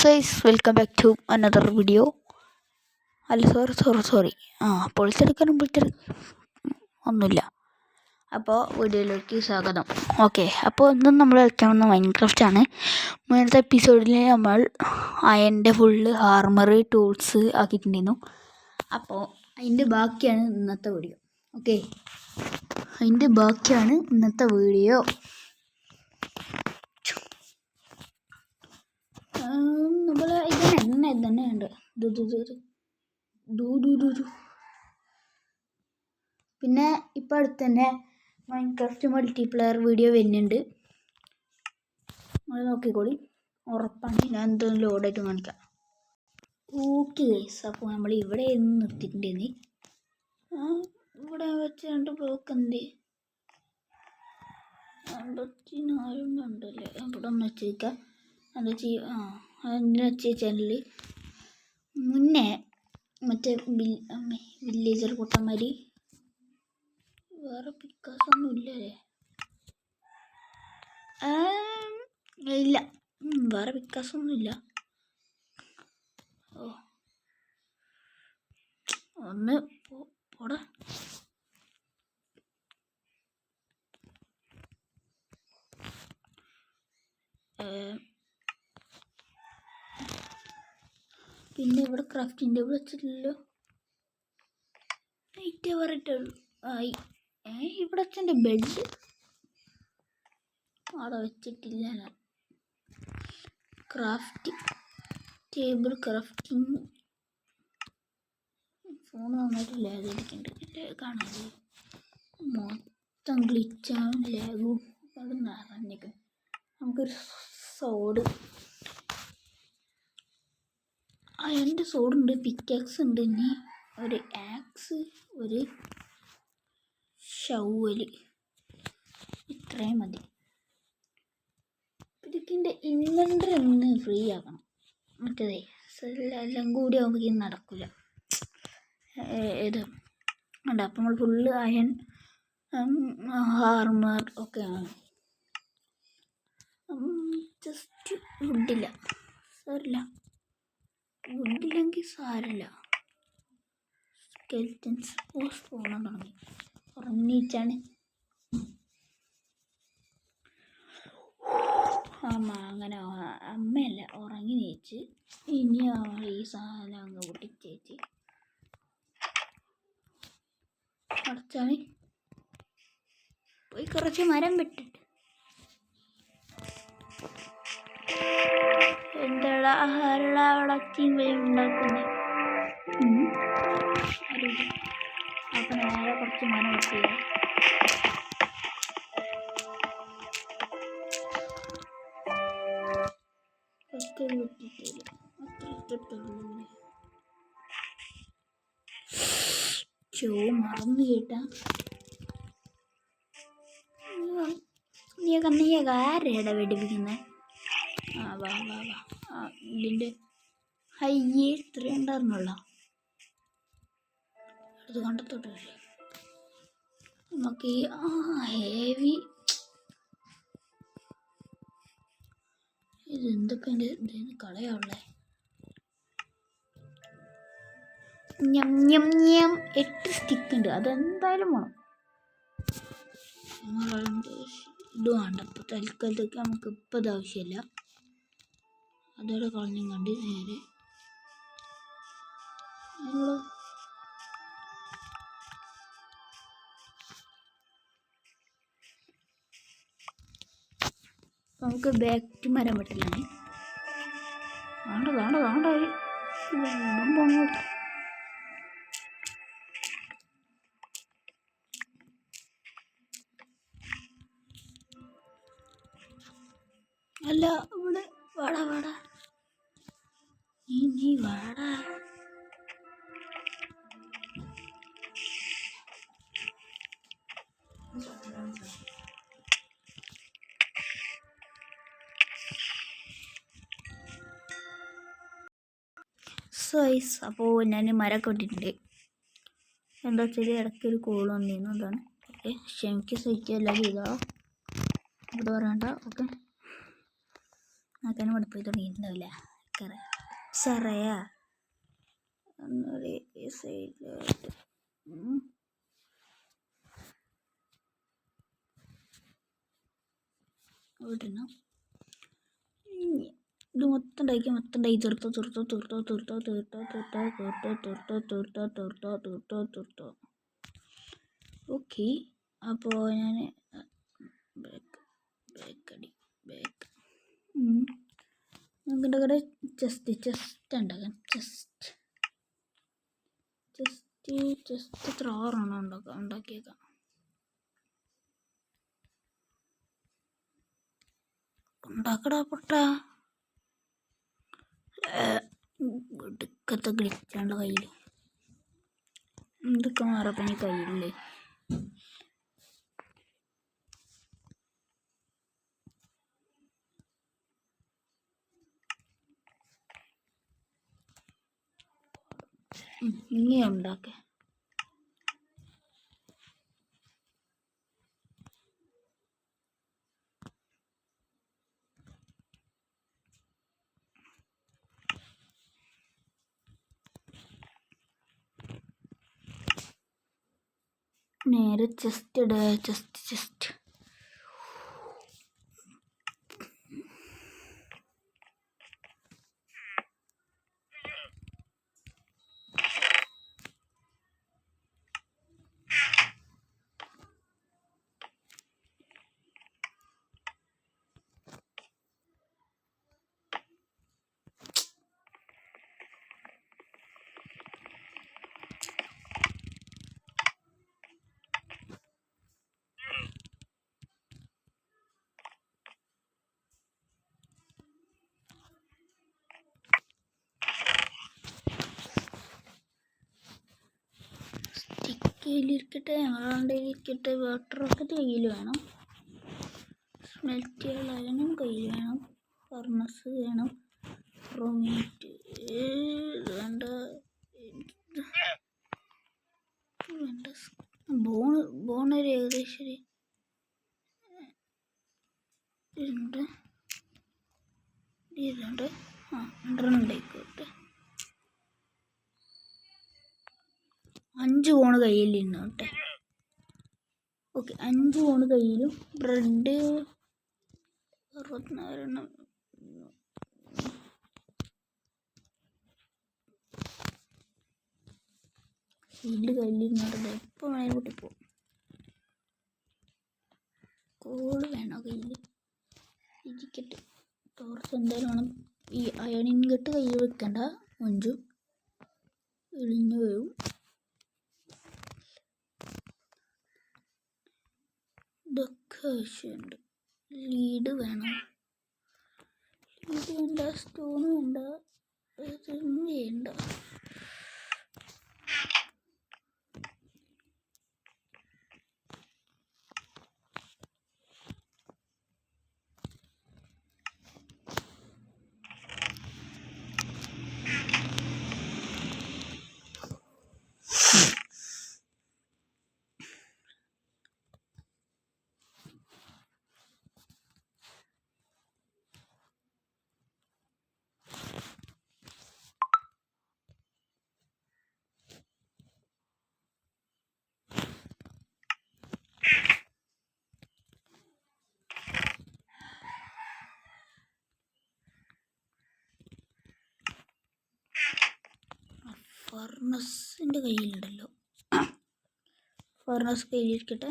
Size welcome back to another video അല്ല sorry sorry sorry ആ പൊളിച്ചെടുക്കാനും പൊളിച്ചെടുക്ക ഒന്നുമില്ല. അപ്പോൾ വീഡിയോയിലേക്ക് സ്വാഗതം. ഓക്കെ അപ്പോൾ ഇന്നും നമ്മൾ കളിക്കാൻ വന്ന മൈൻക്രാഫ്റ്റ് ആണ്. മുന്നത്തെ എപ്പിസോഡിൽ നമ്മൾ അയന്റെ ഫുള്ള് ഹാർമർ ടൂൾസ് ആക്കിയിട്ടുണ്ടായിരുന്നു. അപ്പോൾ അതിന്റെ ബാക്കിയാണ് ഇന്നത്തെ വീഡിയോ ഓക്കെ അതിന്റെ ബാക്കിയാണ് ഇന്നത്തെ വീഡിയോ നമ്മൾ ഇതിന് എണ്ണ ഇതന്നെ ഉണ്ട്. പിന്നെ ഇപ്പം അടുത്ത് തന്നെ മൈൻക്രാഫ്റ്റ് മൾട്ടിപ്ലെയർ വീഡിയോ വരുന്നുണ്ട്. നമ്മൾ നോക്കിക്കോളി. ഉറപ്പാണ്. ഞാൻ എന്തോ ലോഡായിട്ട് കാണിക്കാം. ഓക്കെ ഗൈസ് അപ്പോൾ നമ്മൾ ഇവിടെ നിന്ന് നിർത്തിയിട്ടുണ്ടെന്ന്. ഇവിടെ വെച്ച് രണ്ട് ബ്ലോക്ക് എന്ത് അമ്പത്തിനാലും ഉണ്ടല്ലേ ഇവിടെ ഒന്ന് വെച്ചേക്കാം എന്താ ചെയ്യുക ആ അതെന്തിനാ വെച്ച് ചാനൽ മുന്നേ മറ്റേ വില്ലേജർ പൊട്ടന്മാർ വേറെ പിക്കാസ് ഒന്നും ഇല്ലല്ലേ ഇല്ല വേറെ പിക്കാസ് ഒന്നും ഇല്ല ഓ ഒന്ന് പോടാ. ഏ, പിന്നെ ഇവിടെ ക്രാഫ്റ്റിംഗ് ടേബിൾ വെച്ചിട്ടില്ലല്ലോ. നൈറ്റ് പറഞ്ഞിട്ടുള്ളൂ ആയി. ഏ ഇവിടെ വെച്ചെന്റെ ബെഡ് അവിടെ വെച്ചിട്ടില്ല ഞാൻ. ക്രാഫ്റ്റ് ടേബിൾ ക്രാഫ്റ്റിംഗ് ഫോൺ നന്നായിട്ട് ലാഗ് അടിക്കുന്നുണ്ട് കാണാതെ മൊത്തം ഗ്ലിച്ചാണ് ലാഗും അവിടെ നിറഞ്ഞേക്കും നമുക്കൊരു സോഡ് രണ്ട് സോഡുണ്ട് പിക്കാക്സ് ഉണ്ട്. ഇനി ഒരു ആക്സ് ഒരു ഷൗവൽ ഇത്രയും മതി. ഇതൊക്കെ ഇൻവെന്റർ ഒന്ന് ഫ്രീ ആക്കണം. മറ്റേതേ എല്ലാം കൂടി ആകുമ്പോഴേക്കും നടക്കില്ല ഇത് ഉണ്ട് അപ്പം നമ്മൾ ഫുള്ള് അയൺ ഹാർമർ ഒക്കെയാണ് ജസ്റ്റ് ഫുഡില്ല സാരില്ല വുഡില്ലെങ്കിൽ സാരല്ല സ്കെൽറ്റൻസ് പോസ്റ്റ് പോകണം തുടങ്ങി ഉറങ്ങിച്ചാണ് അമ്മ അങ്ങനെ അമ്മയല്ല ഉറങ്ങി നീച്ച്. ഇനി ഈ സാധനം അങ്ങ് പൊട്ടിച്ചേച്ച്. കുറച്ചാണ് പോയി കുറച്ച് മരം വെട്ടിട്ട് അച്ചിയും വരും ഉണ്ടാക്കുന്നത് അപ്പം നേരെ കുറച്ച് മനം ഇട്ടിട്ടുള്ളൂ ചോ മറന്നു കേട്ടാ നീ കണ്ണീയൊക്കെ ആരെയാടാ വെടിപ്പിക്കുന്നത് ആ വാ വാ വാ. ആ ഇതിന്റെ ഹയ്യേ ഇത്രയും ഉണ്ടായിരുന്നല്ലോ അത് കണ്ടെത്തോട്ടെ നമുക്ക് ഈ ആ ഹേവി ഇത് എന്തൊക്കെ എന്റെ ഇതിന് കളയാവുള്ളേ ഞം ഞം ഞം. എട്ട് സ്റ്റിക്ക് ഉണ്ട്. അതെന്തായാലും വേണം. ഇത് വേണ്ട ഇപ്പോൾ തൽക്കാലത്തേക്ക് നമുക്ക് ഇപ്പോൾ ഇത് ആവശ്യമില്ല. അതോടെ കളഞ്ഞും കണ്ട് നേരെ. നമുക്ക് ബാക്ക് മരം വെട്ടലാണ്. വേണ്ട വേണ്ട വേണ്ട. ഒരു അല്ല ഇവിടെ വാടാ വാടാ. നീ സോയ്സ് അപ്പോൾ ഞാൻ മരമൊക്കെ കൊണ്ടിട്ടുണ്ട് എന്താ വെച്ചാൽ ഇടയ്ക്ക് ഒരു കോൾ വന്നിരുന്നു. അതാണ്. ഓക്കെ. ക്ഷമിക്ക് സഹിക്കുകയല്ല ചെയ്താ ഇവിടെ പറയണ്ട. ഓക്കെ. ആക്കാനും മടുപ്പ് തുടങ്ങിയിട്ടുണ്ടാവില്ല. അപ്സര അപ്സരയാ ഒന്നുകൂടി ഈ സൈഡിലോട്ട് ഇടണം ഇത് മൊത്തം ഉണ്ടാക്കി മൊത്തം ഉണ്ടാക്കി തീർത്തോ തീർത്തോ തീർത്തോ തീർത്തോ തീർത്തോ തീർത്തോ തീർത്തോ തീർത്തോ തീർത്തോ തീർത്തോ തീർത്തോ തീർത്തോ ഓക്കെ അപ്പോൾ ഞാൻ ബാക്ക് ബാക്ക് അടി ബാക്ക് നമുക്കിന്റെ കൂടെ ചെസ്റ്റ് ചെസ്റ്റ് ഉണ്ടാക്കാം. ചെസ്റ്റ് ചെസ്റ്റ് ചെസ്റ്റ് എത്ര ആറെണ്ണം ഉണ്ടാക്കാം ഉണ്ടാക്കിയേക്കാം. ഉണ്ടാക്കടാ പൊട്ട. ഒടുക്കത്തെ ഗ്ലിച്ചാണ്ട് കയ്യിൽ എന്തൊക്കെ മാറപ്പനി കയ്യില്ലേ ഇങ്ങനെ ഉണ്ടാക്കേ. നേരെ ചെസ്റ്റ് ഇടുക ചെസ്റ്റ് ചെസ്റ്റ് കയ്യിലിരിക്കട്ടെ? ഞങ്ങളുടെ ഇരിക്കട്ടെ വാട്ടറൊക്കെ കയ്യിൽ വേണം. സ്മെൽറ്റ് അയണും കയ്യിൽ വേണം. ഫർണസ് വേണം. റൂമേറ്റ് വേണ്ട. വേണ്ട. ബോൺ ബോണൊരു ഏകദേശം ഉണ്ട് ഇതുണ്ട് ആ ഉണ്ടായിക്കോട്ടെ. അഞ്ച് ഫോണ് കയ്യിലുണ്ട് കേട്ടെ. ഓക്കെ അഞ്ച് കോണ് കയ്യിലും ബ്രെഡ് അറുപത്തിനാലെണ്ണം. കയ്യിൽ കയ്യിലിരുന്നിട്ട് എപ്പോൾ വേണേലും പൊട്ടിപ്പോവും കോൾ വേണോ കയ്യിൽ ഇരിക്കട്ട്. ടോർച്ച് എന്തായാലും വേണം. ഈ അയണിങ് കെട്ട് കയ്യിൽ വെക്കണ്ട മഞ്ചു ഇളിഞ്ഞു വരും ഇതൊക്കെ ആവശ്യമുണ്ട് ലീഡ് വേണം. ലീഡ് വേണ്ട സ്റ്റോൺ വേണ്ട വേണ്ട. ഫർണസിന്റെ കയ്യിലുണ്ടല്ലോ. ഫർണസ് കയ്യിലിരിക്കട്ടെ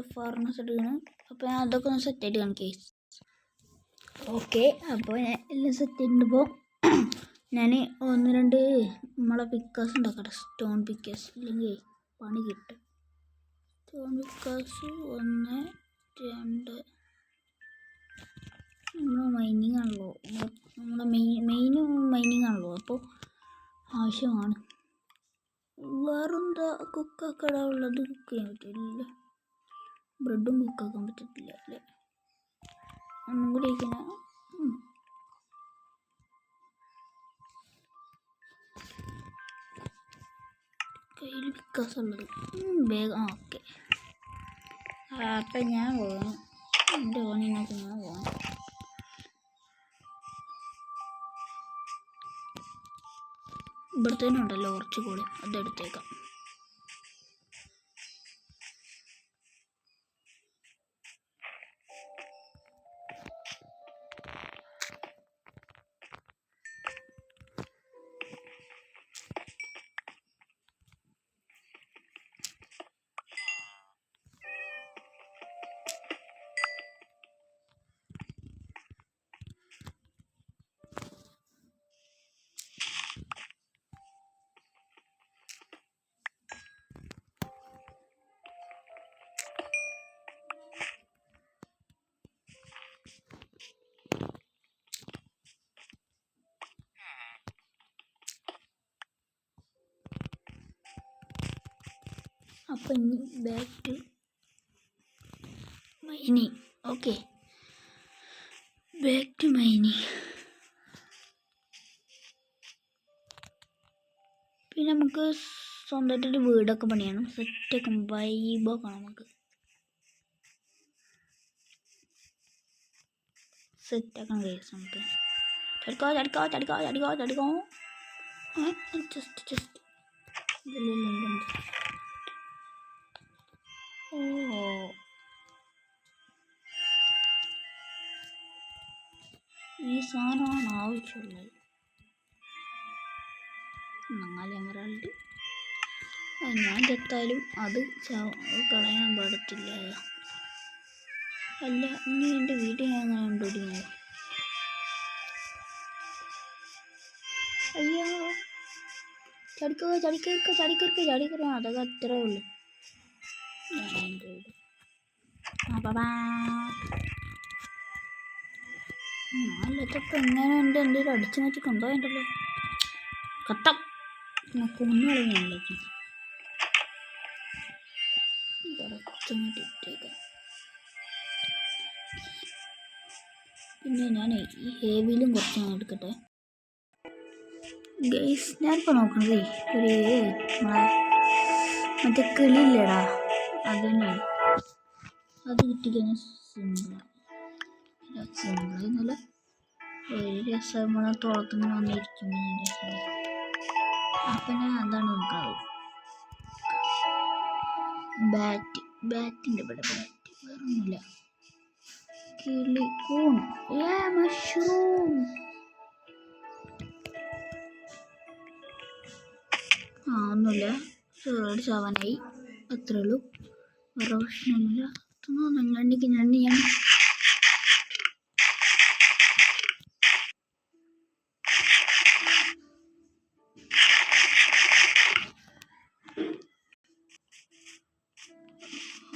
ഫർണസ് എടുക്കണം. അപ്പോൾ ഞാൻ അതൊക്കെ ഒന്ന് സെറ്റായിട്ട് കാണിക്കേ ഓക്കെ അപ്പോൾ ഞാൻ എല്ലാം സെറ്റ് ചെയ്യുമ്പോൾ ഞാൻ ഒന്ന് രണ്ട് നമ്മളെ പിക്കേഴ്സ് ഉണ്ടാക്കട്ടെ. സ്റ്റോൺ പിക്കേഴ്സ് ഇല്ലെങ്കിൽ പണി കിട്ടും. സ്റ്റോൺ പിക്കേഴ്സ് ഒന്ന് രണ്ട്. നമ്മൾ മൈനിങ് ആണല്ലോ. നമ്മുടെ മെയിൻ മെയിൻ മൈനിങ് ആണല്ലോ. അപ്പോൾ ആവശ്യമാണ്. വേറെന്താ കുക്കൊക്കെ ഉള്ളത്? കുക്ക് ചെയ്യാൻ പറ്റില്ല ബ്രെഡും കുക്കാക്കാൻ പറ്റത്തില്ല അല്ലേ? ഒന്നും കൂടി ഇങ്ങനെ കയ്യിൽ വിക്കാസ് ഉള്ളത് വേഗം ഓക്കെ. അപ്പം ഞാൻ പോകണം എന്റെ ഓണിനൊക്കെ ഞാൻ പോകണം ഇവിടത്തേനുണ്ടല്ലോ കുറച്ച് കൂടി അതെടുത്തേക്കാം. അപ്പം ഇനി back to mining. Okay back to mining. പിന്നെ നമുക്ക് സ്വന്തമായിട്ടൊരു വീടൊക്കെ പണിയണം. സെറ്റൊക്കെ വൈബൊക്കെ നമുക്ക്. സെറ്റാക്കണം കേസ് നമുക്ക്. ചടിക്കോ ചടിക്കോ ചടിക്കോ ചടിക്കോ ചടിക്കോ ജസ്റ്റ് ജസ്റ്റ് ഓ ഈ സാധനമാണ് ആവശ്യമുള്ളത്. നാല് എമറാൾഡ്. ഞാൻ ചത്താലും അത് കളയാൻ പാടത്തില്ല അല്ല ഇനി എന്റെ ഞാൻ അങ്ങനെ കണ്ടുപിടിക്കുന്നത് അയ്യോ. ചടിക്കോ ചടിക്കോ ചടിക്കോ ചടിക്കോ അതൊക്കെ അത്രേ ഉള്ളൂ. എന്റെ നാലത്തൊക്കെ എങ്ങനെ ഉണ്ട് എന്തെങ്കിലും അടിച്ചു മാറ്റി കൊണ്ടുപോയിട്ടുണ്ടല്ലോ. കത്തം. പിന്നെ അടിച്ചു മാറ്റി പിന്നെ ഞാൻ ഈ ഹേവിയിലും കുറച്ച് ഞാൻ എടുക്കട്ടെ. ഗൈസ് ഞാനിപ്പോൾ നോക്കണതേ ഒരു മറ്റേ കിളിയില്ലേടാ. അത് അത് കിട്ടിക്കഴിഞ്ഞാൽ സിമ്പിളാണ് സിമ്പിൾ എന്നല്ല ഒരു രസം നമ്മളെ തുളത്തുമ്പോൾ വന്നിരിക്കുമ്പോൾ രസം. അപ്പം ഞാൻ അതാണ് നോക്കാറ്. ബാറ്റ് ബാറ്റിന്റെ ഇവിടെ ബാറ്റ് വേറൊന്നുമില്ല. കിളി കൂൺ. ഏ മഷ്റൂം ആ ഒന്നുമില്ല. സെവനായി അത്രേ ഉള്ളൂ. വേറെ പ്രശ്നമൊന്നുമില്ല ഞണ്ടിക്ക് ഞണ്ടി ഞാൻ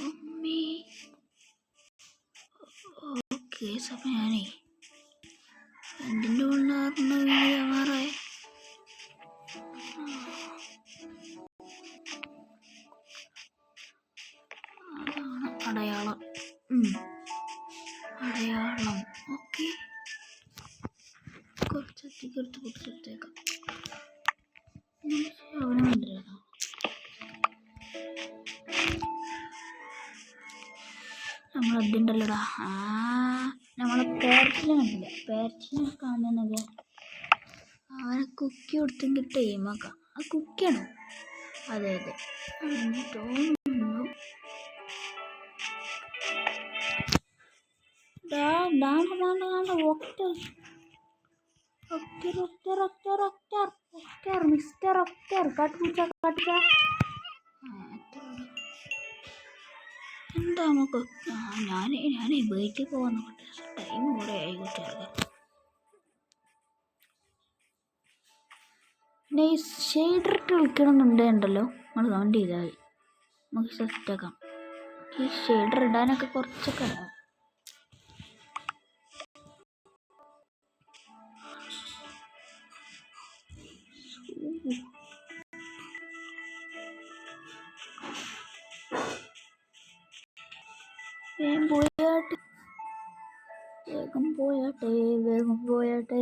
അമ്മേ ഓക്കെ അപ്പം ഞാനേ എന്തിന്റെ ഉള്ളാർന്ന വീഡിയോ ആവാറേ ടൈമാക്കാം ആ കുക്കിയാണോ. അതെ അതെ. തോന്നുന്നു മിസ്റ്റർ ഒക്ടർ കാട്ടുപൂച്ച എന്താ നമുക്ക്? ഞാൻ ഞാൻ വീട്ടിൽ പോകുന്ന ടൈം കുറേ ആയി കുട്ടികൾക്ക്. പിന്നെ ഈ ഷെയ്ഡർ ഇട്ട് വിളിക്കണമെന്നുണ്ടല്ലോ നമ്മൾ കമന്റ് ചെയ്താൽ മതി നമുക്ക് സെറ്റാക്കാം ഈ ഷെയ്ഡർ ഇടാനൊക്കെ കുറച്ചൊക്കെ അറിയാം വേഗം പോയാട്ടെ. വേഗം പോയാട്ടെ വേഗം പോയാട്ടെ.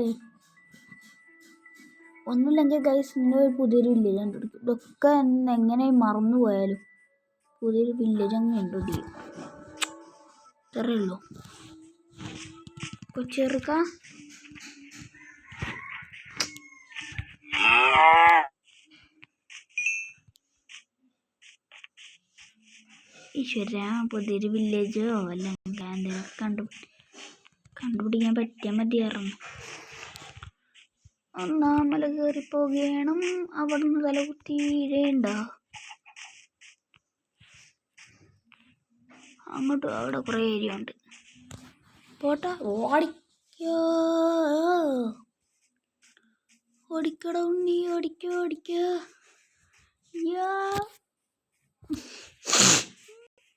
ഒന്നുമില്ലെങ്കിൽ ഗൈസ് ഇന്ന് ഒരു പുതിയൊരു വില്ലേജ് കണ്ടുപിടിക്കും. ഇതൊക്കെ എങ്ങനെ മറന്നു പോയാലും പുതിയൊരു വില്ലേജ് അങ്ങ് കണ്ടുപിടിക്കും. ഇത്രയുള്ളൂ ഉള്ളൂ. ഈശ്വരാ പുതിയൊരു വില്ലേജോ അല്ലെങ്കിൽ എന്തെങ്കിലും കണ്ടു കണ്ടുപിടിക്കാൻ പറ്റിയാൽ മതിയായിരുന്നു. ഒന്നാം മല കയറി പോകണം അവിടുന്ന് തലകുത്തി വീഴേണ്ട. അങ്ങോട്ട് അവിടെ കുറേ ഏരിയ ഉണ്ട്. പോട്ടെ. ഓടിക്കോ. ഓടിക്കട ഉണ്ണി. ഓടിക്കോ ഓടിക്കോ.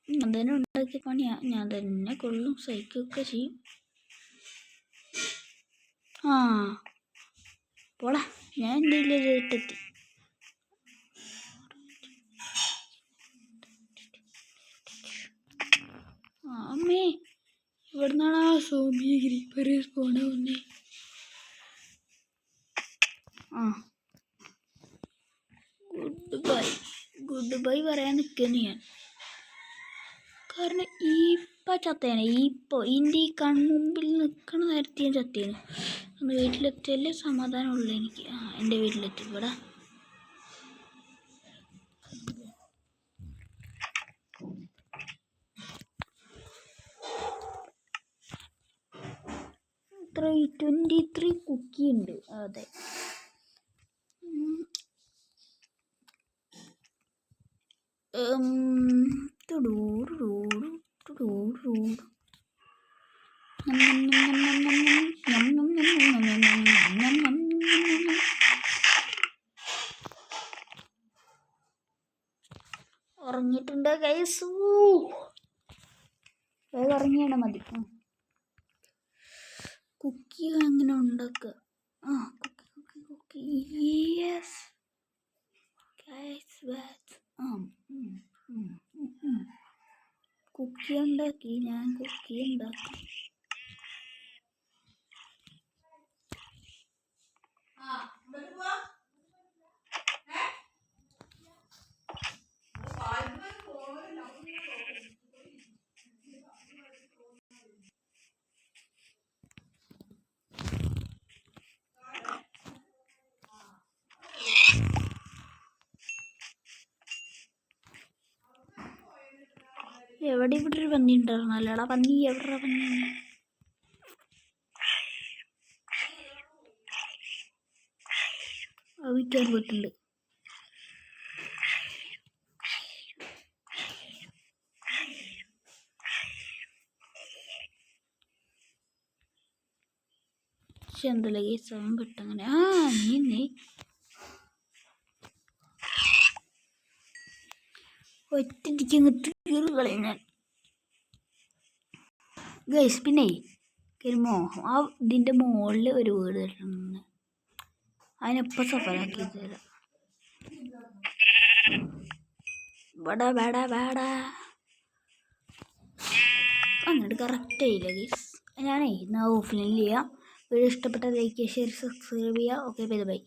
ഞാൻ തന്നെ ഉണ്ടാക്കിയ പണിയാ. ഞാൻ തന്നെ കൊള്ളും. സൈക്കൊക്കെ ചെയ്യും. ആ. പോടാ ഞാൻ എന്റെ വീട്ടിലെത്തി ആ അമ്മേ ഇവിടുന്നാണ് ആ സോമിയഗിരി വരെ പോണ ഒന്നേ ആ. ഗുഡ് ബൈ ഗുഡ് ബൈ പറയാൻ നിൽക്കുന്നു ഞാൻ. കാരണം ഇപ്പം ചത്തേനെ ഇപ്പോൾ ഇതിന്റെ ഈ കൺമുമ്പിൽ നിൽക്കണ നേരത്തെ ഞാൻ ചത്തേനു ഒന്ന് വീട്ടിലെത്തിയല്ലേ സമാധാനമുള്ളൂ എനിക്ക്. ആ എന്റെ വീട്ടിലെത്തി ഇവിടെ ത്രീ ട്വന്റി ത്രീ കുക്കി ഉണ്ട്. അതെ. ഉം. ഉറങ്ങിയിട്ടുണ്ട് ഗൈസ്? വേഗം ഉറങ്ങിയാണ് മതി. കുക്കി എങ്ങനെ ഉണ്ടാക്കുക ആ cookie cookie cookie. Yes guys what ആ കുക്കി ഉണ്ടാക്കി ഞാൻ കുക്കി ഉണ്ടാക്കി എവിടെ ഇവിടെ ഒരു പന്നി ഉണ്ടായിരുന്നല്ലോടാ പന്നി എവിടെ പന്നി? വിറ്റാൻ പോയിട്ടുണ്ട്. പക്ഷെ എന്തല്ലേ ഈ സമയം പെട്ടങ്ങനെ? ആ നീ നീ കീറി ഞാൻ. ഗൈസ് പിന്നെ കരുമോ ആ ഇതിന്റെ മുകളിൽ ഒരു വീട് കെട്ടണമെന്ന് അതിനെപ്പോൾ സഫലാക്കി തരാം. വേടാ വേടാ വേടാ. അങ്ങോട്ട് കറക്റ്റ് ആയില്ല ഗൈസ് ഞാനേ എന്നാൽ ഓഫ്ലൈനിൽ ചെയ്യാം. വീഡിയോ ഇഷ്ടപ്പെട്ട ലൈക്ക് ഷെയർ സബ്സ്ക്രൈബ് ചെയ്യുക. Okay bye bye